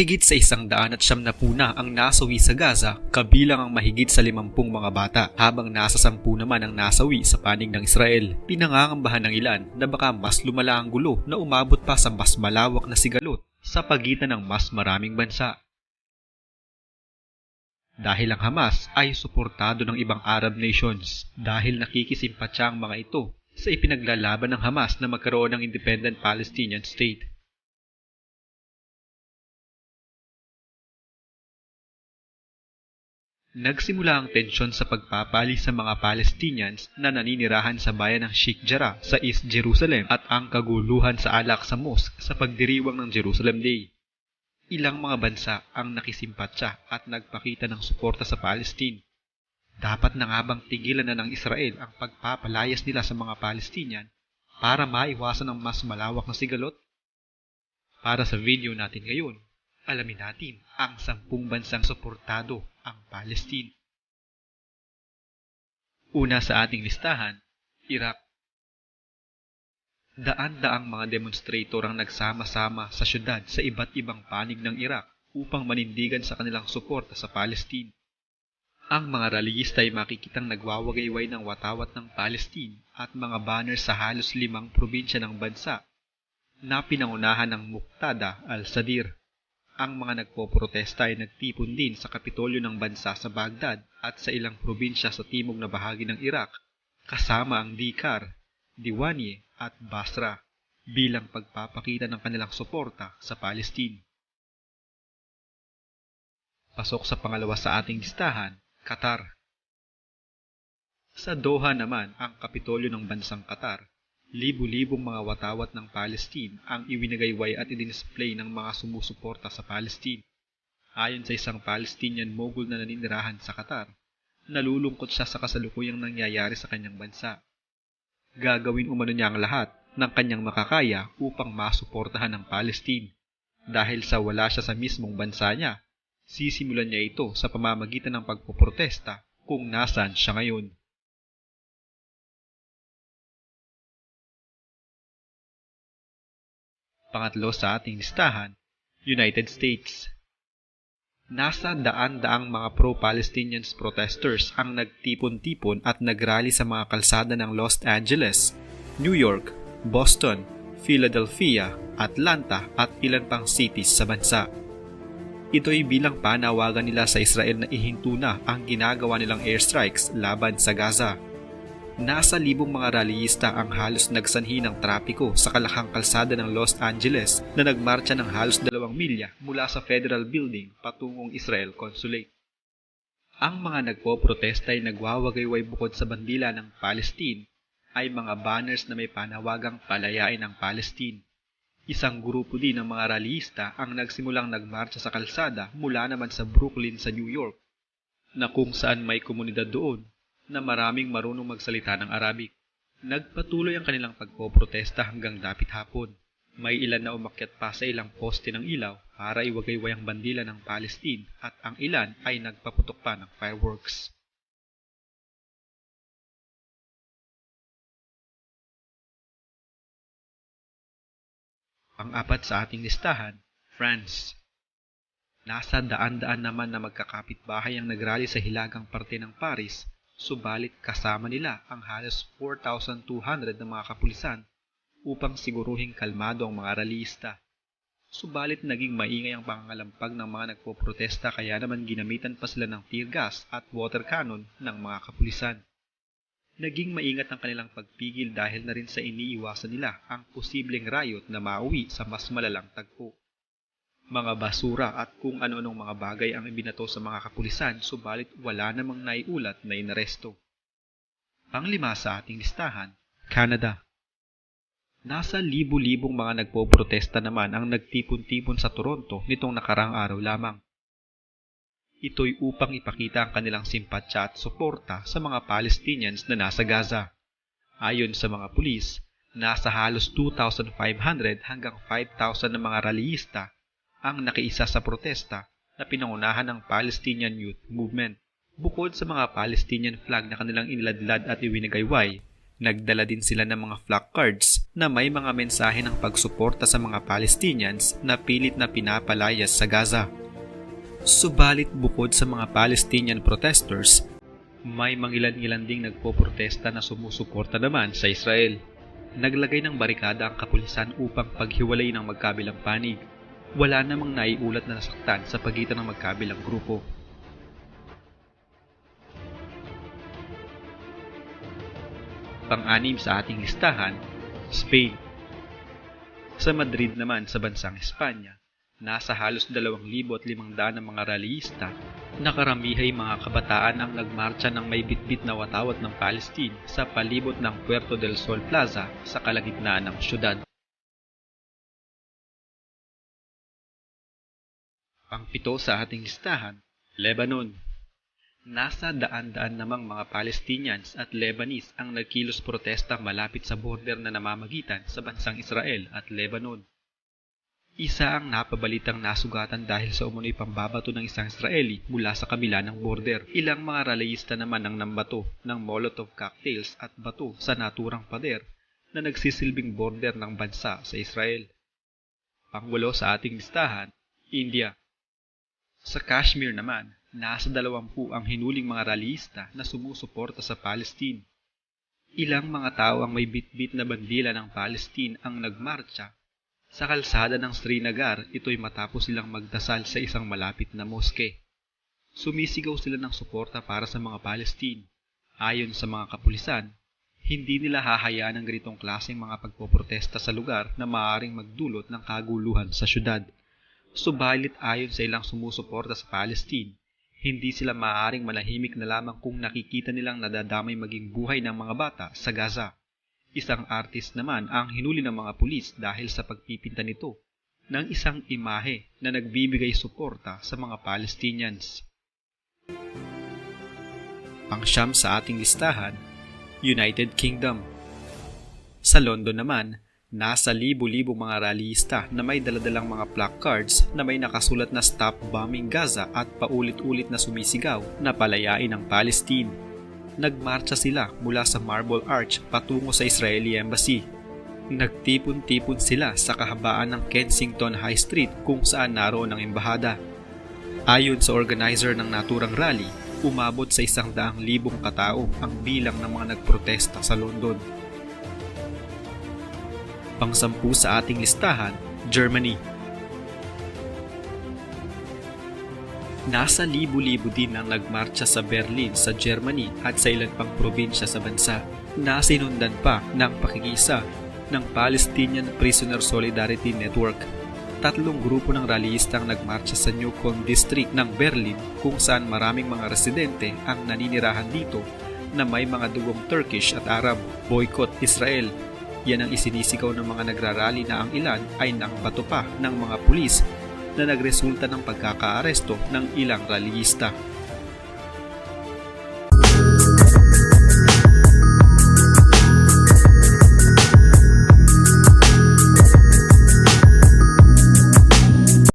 Mahigit sa isang daan at siyam na puna ang nasawi sa Gaza, kabilang ang mahigit sa limampung mga bata, habang nasa sampu naman ang nasawi sa panig ng Israel. Pinangangambahan ng ilan na baka mas lumala ang gulo na umabot pa sa mas malawak na sigalot sa pagitan ng mas maraming bansa. Dahil ang Hamas ay suportado ng ibang Arab nations dahil nakikisimpatsa ang mga ito sa ipinaglalaban ng Hamas na magkaroon ng independent Palestinian state. Nagsimula ang tensyon sa pagpapali sa mga Palestinians na naninirahan sa bayan ng Sheikh Jarrah sa East Jerusalem at ang kaguluhan sa Al-Aqsa Mosque sa pagdiriwang ng Jerusalem Day. Ilang mga bansa ang nakisimpatsa at nagpakita ng suporta sa Palestine. Dapat na nga bang tigilan na ng Israel ang pagpapalayas nila sa mga Palestinian para maiwasan ang mas malawak na sigalot? Para sa video natin ngayon, alamin natin ang sampung bansang suportado ang Palestine. Una sa ating listahan, Iraq. Daan-daang mga demonstrator ang nagsama-sama sa syudad sa iba't ibang panig ng Iraq upang manindigan sa kanilang suporta sa Palestine. Ang mga rallyista ay makikitang nagwawagayway ng watawat ng Palestine at mga banner sa halos limang probinsya ng bansa na pinangunahan ng Muqtada al-Sadir. Ang mga nagpoprotesta ay nagtipon din sa kapitolyo ng bansa sa Baghdad at sa ilang probinsya sa timog na bahagi ng Iraq, kasama ang Dikar, Diwanie at Basra bilang pagpapakita ng kanilang suporta sa Palestine. Pasok sa pangalawa sa ating listahan, Qatar. Sa Doha naman ang kapitolyo ng bansang Qatar Libu-libong mga watawat ng Palestine ang iwinagayway at idinisplay ng mga sumusuporta sa Palestine. Ayon sa isang Palestinian mogul na naninirahan sa Qatar, nalulungkot siya sa kasalukuyang nangyayari sa kanyang bansa. Gagawin umano niya ang lahat ng kanyang makakaya upang masuportahan ang Palestine. Dahil sa wala siya sa mismong bansa niya, sisimulan niya ito sa pamamagitan ng pagpoprotesta kung nasaan siya ngayon. Pangatlo sa ating listahan, United States. Nasa daan-daang mga pro-Palestinians protesters ang nagtipon-tipon at nagrally sa mga kalsada ng Los Angeles, New York, Boston, Philadelphia, Atlanta at ilan pang cities sa bansa. Ito'y bilang panawagan nila sa Israel na ihinto na ang ginagawa nilang airstrikes laban sa Gaza nasa libong mga rallyista ang halos nagsanhi ng trapiko sa kalakang kalsada ng Los Angeles na nagmarcha ng halos dalawang milya mula sa Federal Building patungong Israel Consulate. Ang mga nagpo-protesta ay nagwawagayway bukod sa bandila ng Palestine ay mga banners na may panawagang palayain ng Palestine. Isang grupo din ng mga rallyista ang nagsimulang nagmarcha sa kalsada mula naman sa Brooklyn sa New York na kung saan may komunidad doon na maraming marunong magsalita ng Arabic. Nagpatuloy ang kanilang pagpoprotesta hanggang dapit hapon. May ilan na umakyat pa sa ilang poste ng ilaw para iwagayway ang bandila ng Palestine at ang ilan ay nagpaputok pa ng fireworks. Pang-apat sa ating listahan, France. Nasa daan-daan naman na magkakapit-bahay ang nagrally sa hilagang parte ng Paris subalit kasama nila ang halos 4,200 na mga kapulisan upang siguruhing kalmado ang mga ralista. Subalit naging maingay ang pangangalampag ng mga nagpoprotesta kaya naman ginamitan pa sila ng tear gas at water cannon ng mga kapulisan. Naging maingat ang kanilang pagpigil dahil na rin sa iniiwasan nila ang posibleng riot na mauwi sa mas malalang tagpo mga basura at kung ano-anong mga bagay ang ibinato sa mga kapulisan subalit wala namang naiulat na inaresto. Panglima sa ating listahan, Canada. Nasa libu-libong mga nagpoprotesta naman ang nagtipon-tipon sa Toronto nitong nakarang araw lamang. Ito'y upang ipakita ang kanilang simpatya at suporta sa mga Palestinians na nasa Gaza. Ayon sa mga pulis, nasa halos 2,500 hanggang 5,000 na mga rallyista ang nakiisa sa protesta na pinangunahan ng Palestinian Youth Movement. Bukod sa mga Palestinian flag na kanilang iniladlad at iwinagayway, nagdala din sila ng mga flag cards na may mga mensahe ng pagsuporta sa mga Palestinians na pilit na pinapalayas sa Gaza. Subalit bukod sa mga Palestinian protesters, may mangilan-ilan ding nagpoprotesta na sumusuporta naman sa Israel. Naglagay ng barikada ang kapulisan upang paghiwalay ng magkabilang panig. Wala namang naiulat na nasaktan sa pagitan ng magkabilang grupo. Pang-anim sa ating listahan, Spain. Sa Madrid naman sa bansang Espanya, nasa halos 2,500 ng mga rallyista na karamihay mga kabataan ang nagmarcha ng may bitbit na watawat ng Palestine sa palibot ng Puerto del Sol Plaza sa kalagitnaan ng syudad. Pang-pito sa ating listahan, Lebanon. Nasa daan-daan namang mga Palestinians at Lebanese ang nagkilos protesta malapit sa border na namamagitan sa bansang Israel at Lebanon. Isa ang napabalitang nasugatan dahil sa umunoy pambabato ng isang Israeli mula sa kabila ng border. Ilang mga ralayista naman ang nambato ng Molotov cocktails at bato sa naturang pader na nagsisilbing border ng bansa sa Israel. Pangwalo sa ating listahan, India. Sa Kashmir naman, Nasa dalawampu ang hinuling mga rallyista na sumusuporta sa Palestine. Ilang mga tao ang may bitbit na bandila ng Palestine ang nagmarcha. Sa kalsada ng Srinagar, ito'y matapos silang magdasal sa isang malapit na moske. Sumisigaw sila ng suporta para sa mga Palestine. Ayon sa mga kapulisan, hindi nila hahayaan ang ganitong klaseng mga pagpoprotesta sa lugar na maaaring magdulot ng kaguluhan sa syudad. Subalit ayon sa ilang sumusuporta sa Palestine, hindi sila maaaring manahimik na lamang kung nakikita nilang nadadamay maging buhay ng mga bata sa Gaza. Isang artist naman ang hinuli ng mga pulis dahil sa pagpipinta nito ng isang imahe na nagbibigay suporta sa mga Palestinians. Pangsyam sa ating listahan, United Kingdom. Sa London naman, Nasa libo-libo mga rallyista na may daladalang mga placards na may nakasulat na Stop Bombing Gaza at paulit-ulit na sumisigaw na palayain ang Palestine. Nagmarcha sila mula sa Marble Arch patungo sa Israeli Embassy. Nagtipon-tipon sila sa kahabaan ng Kensington High Street kung saan naroon ang embahada. Ayon sa organizer ng naturang rally, umabot sa isang daang libong katao ang bilang ng mga nagprotesta sa London. Pangsampu sa ating listahan, Germany. Nasa libu-libo din ang nagmarcha sa Berlin sa Germany at sa ilang pang probinsya sa bansa na sinundan pa ng pakikisa ng Palestinian Prisoner Solidarity Network. Tatlong grupo ng rallyista ang nagmarcha sa Newcomb District ng Berlin kung saan maraming mga residente ang naninirahan dito na may mga dugong Turkish at Arab, boycott Israel yan ang isinisigaw ng mga nagrarally na ang ilan ay nangbato pa ng mga pulis na nagresulta ng pagkakaaresto ng ilang rallyista.